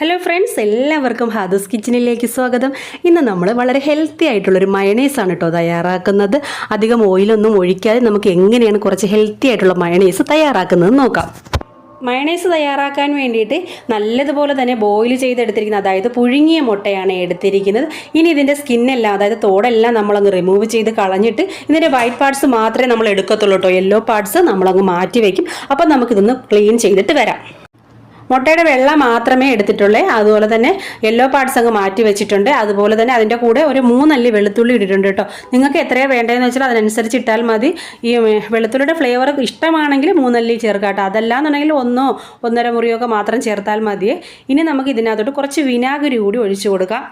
Hello friends എല്ലാവർക്കും ഹാദസ് കിച്ചണിലേക്ക് സ്വാഗതം. ഇന്ന് നമ്മൾ വളരെ ഹെൽത്തി ആയിട്ടുള്ളൊരു ആണ് കേട്ടോ തയ്യാറാക്കുന്നത്. അധികം ഓയിലൊന്നും ഒഴിക്കാതെ നമുക്ക് എങ്ങനെയാണ് കുറച്ച് ഹെൽത്തി ആയിട്ടുള്ള മയണൈസ് തയ്യാറാക്കുന്നത് നോക്കാം. മയണൈസ് തയ്യാറാക്കാൻ വേണ്ടിയിട്ട് നല്ലതുപോലെ തന്നെ ബോയിൽ ചെയ്തെടുത്തിരിക്കുന്നത് അതായത് പുഴുങ്ങിയ മുട്ടയാണ് എടുത്തിരിക്കുന്നത്. ഇനി ഇതിന്റെ സ്കിന്നെല്ലാം അതായത് തോടെല്ലാം നമ്മളങ്ങ് റിമൂവ് ചെയ്ത് കളഞ്ഞിട്ട് ഇതിന്റെ വൈറ്റ് പാർട്സ് മാത്രമേ നമ്മൾ എടുക്കത്തുള്ളൂ കേട്ടോ യെല്ലോ പാർട്സ് നമ്മളങ്ങ് മാറ്റി വയ്ക്കും. അപ്പം നമുക്കിതൊന്ന് ക്ലീൻ ചെയ്തിട്ട് വരാം. മുട്ടയുടെ വെള്ള മാത്രമേ എടുത്തിട്ടുള്ളൂ. അതുപോലെ തന്നെ യെല്ലോ പാർട്സ് അങ്ങ് മാറ്റി വെച്ചിട്ടുണ്ട്. അതുപോലെ തന്നെ അതിന്റെ കൂടെ ഒരു മൂന്നല്ലി വെളുത്തുള്ളി ഇട്ടിട്ടുണ്ട് കേട്ടോ. നിങ്ങൾക്ക് എത്രയാണ് വേണ്ടതെന്ന് വെച്ചാൽ അതിനനുസരിച്ച് ഇട്ടാൽ മതി. ഈ വെളുത്തുള്ളിയുടെ ഫ്ലേവർ ഇഷ്ടമാണെങ്കിൽ മൂന്നല്ലി ചേർക്കാം കേട്ടോ. അതല്ലാന്നുണ്ടെങ്കിൽ ഒന്നോ ഒന്നര മുറിയൊക്കെ മാത്രം ചേർത്താൽ മതിയേ. ഇനി നമുക്ക് ഇതിനകത്തോട്ട് കുറച്ച് വിനാഗിരി കൂടി ഒഴിച്ചു കൊടുക്കാം.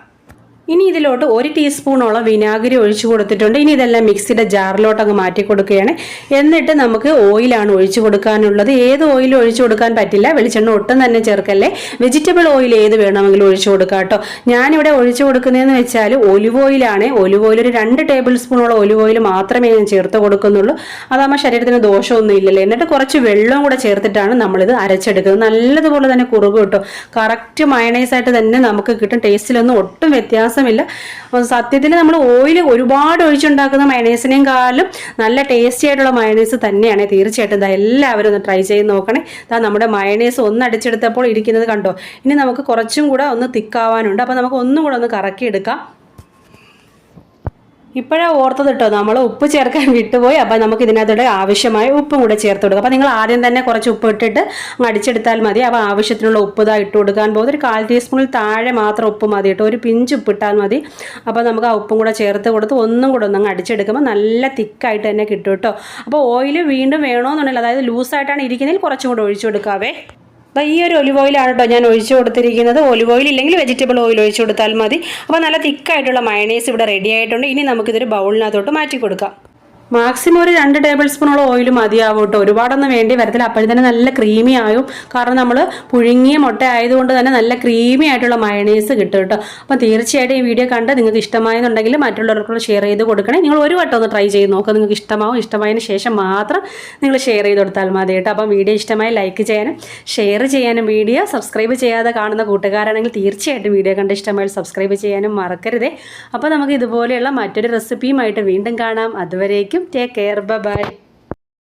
ഇനി ഇതിലോട്ട് ഒരു ടീസ്പൂണോളം വിനാഗിരി ഒഴിച്ചു കൊടുത്തിട്ടുണ്ട്. ഇനി ഇതെല്ലാം മിക്സിയുടെ ജാറിലോട്ട് അങ്ങ് മാറ്റി കൊടുക്കുകയാണ്. എന്നിട്ട് നമുക്ക് ഓയിലാണ് ഒഴിച്ചു കൊടുക്കാനുള്ളത്. ഏത് ഓയിൽ ഒഴിച്ചു കൊടുക്കാൻ പറ്റില്ല. വെളിച്ചെണ്ണ ഒട്ടും തന്നെ ചേർക്കല്ലേ. വെജിറ്റബിൾ ഓയിൽ ഏത് വേണമെങ്കിലും ഒഴിച്ചു കൊടുക്കാം കേട്ടോ. ഞാനിവിടെ ഒഴിച്ചു കൊടുക്കുന്നതെന്ന് വെച്ചാൽ ഒലിവ് ഓയിലാണ്. ഒലിവ് ഓയിൽ ഒരു രണ്ട് ടേബിൾ സ്പൂണോളം ഒലിവ് ഓയിൽ മാത്രമേ ഞാൻ ചേർത്ത് കൊടുക്കുന്നുള്ളൂ. അതാകുമ്പോൾ ശരീരത്തിന് ദോഷമൊന്നും ഇല്ലല്ലോ. എന്നിട്ട് കുറച്ച് വെള്ളവും കൂടെ ചേർത്തിട്ടാണ് നമ്മളിത് അരച്ചെടുക്കുന്നത്. നല്ലതുപോലെ തന്നെ കുറവ് കേട്ടോ. കറക്റ്റ് മയണൈസായിട്ട് തന്നെ നമുക്ക് കിട്ടും. ടേസ്റ്റിലൊന്നും ഒട്ടും വ്യത്യാസമില്ല. സത്യത്തിൽ നമ്മൾ ഓയിൽ ഒരുപാട് ഒഴിച്ചുണ്ടാക്കുന്ന മയണൈസിനേയും കാലും നല്ല ടേസ്റ്റി ആയിട്ടുള്ള മയണൈസ് തന്നെയാണ്. തീർച്ചയായിട്ടും ഇതാ എല്ലാവരും ഒന്ന് ട്രൈ ചെയ്ത് നോക്കണേ. ഇതാ നമ്മുടെ മയണൈസ് ഒന്ന് അടിച്ചെടുത്തപ്പോൾ ഇരിക്കുന്നത് കണ്ടോ? ഇനി നമുക്ക് കുറച്ചും കൂടെ ഒന്ന് തിക്കാവാനുണ്ട് അപ്പോൾ നമുക്ക് ഒന്നും കൂടെ ഒന്ന് കറക്കിയെടുക്കാം. ഇപ്പോഴാണ് ഓർത്തത് കേട്ടോ നമ്മൾ ഉപ്പ് ചേർക്കാൻ വിട്ടുപോയി. അപ്പോൾ നമുക്ക് ഇതിനകത്തൂടെ ആവശ്യമായ ഉപ്പും കൂടെ ചേർത്ത് കൊടുക്കുക അപ്പോൾ നിങ്ങൾ ആദ്യം തന്നെ കുറച്ച് ഉപ്പ് ഇട്ടിട്ട് അടിച്ചെടുത്താൽ മതി. അപ്പോൾ ആവശ്യത്തിനുള്ള ഉപ്പ് ഇതാ ഇട്ട് കൊടുക്കാൻ പോകുന്നത്. ഒരു കാൽ ടീസ്പൂണിൽ താഴെ മാത്രം ഉപ്പ് മതി കേട്ടോ ഒരു പിഞ്ച് ഉപ്പ് ഇട്ടാൽ മതി. അപ്പോൾ നമുക്ക് ആ ഉപ്പും കൂടെ ചേർത്ത് കൊടുത്ത് ഒന്നും കൂടെ ഒന്ന് അടിച്ചെടുക്കുമ്പോൾ നല്ല തിക്കായിട്ട് തന്നെ കിട്ടും കേട്ടോ അപ്പോൾ ഓയിൽ വീണ്ടും വേണമെന്നുണ്ടെങ്കിൽ അതായത് ലൂസായിട്ടാണ് ഇരിക്കുന്നതിൽ കുറച്ചും കൂടെ ഒഴിച്ചു കൊടുക്കാവേ. അപ്പോൾ ഈ ഒരു ഒലിവ് ഓയിലാണ് കേട്ടോ ഞാൻ ഒഴിച്ചു കൊടുത്തിരിക്കുന്നത്. ഒലിവ് ഓയിൽ ഇല്ലെങ്കിൽ വെജിറ്റബിൾ ഓയിൽ ഒഴിച്ചു കൊടുത്താൽ മതി. അപ്പോൾ നല്ല തിക്കായിട്ടുള്ള മയണൈസ് ഇവിടെ റെഡി ആയിട്ടുണ്ട്. ഇനി നമുക്കിതൊരു ബൗളിനകത്തോട്ട് മാറ്റി കൊടുക്കാം. മാക്സിമം ഒരു രണ്ട് ടേബിൾ സ്പൂണോളം ഓയിൽ മതിയാവും കേട്ടോ. ഒരുപാടൊന്നും വേണ്ടി വരത്തില്ല. അപ്പോഴും തന്നെ നല്ല ക്രീമി ആയും. കാരണം നമ്മൾ പുഴുങ്ങിയ മുട്ട ആയതുകൊണ്ട് തന്നെ നല്ല ക്രീമി ആയിട്ടുള്ള മയണൈസ് കിട്ടും കേട്ടോ. അപ്പം തീർച്ചയായിട്ടും ഈ വീഡിയോ കണ്ട് നിങ്ങൾക്ക് ഇഷ്ടമായെന്നുണ്ടെങ്കിൽ മറ്റുള്ളവർക്കുള്ള ഷെയർ ചെയ്ത് കൊടുക്കണേ. നിങ്ങൾ ഒരു വട്ടം ഒന്ന് ട്രൈ ചെയ്ത് നോക്കുക നിങ്ങൾക്ക് ഇഷ്ടമാവും. ഇഷ്ടമായതിന് ശേഷം മാത്രം നിങ്ങൾ ഷെയർ ചെയ്ത് കൊടുത്താൽ മതി കേട്ടോ. അപ്പം വീഡിയോ ഇഷ്ടമായി ലൈക്ക് ചെയ്യാനും ഷെയർ ചെയ്യാനും വീഡിയോ സബ്സ്ക്രൈബ് ചെയ്യാതെ കാണുന്ന കൂട്ടുകാരാണെങ്കിൽ തീർച്ചയായിട്ടും വീഡിയോ കണ്ട് ഇഷ്ടമായി സബ്സ്ക്രൈബ് ചെയ്യാനും മറക്കരുതേ. അപ്പോൾ നമുക്ക് ഇതുപോലെയുള്ള മറ്റൊരു റെസിപ്പിയുമായിട്ട് വീണ്ടും കാണാം. അതുവരേക്കും வரைக்கும் டேக் கேர் பாய்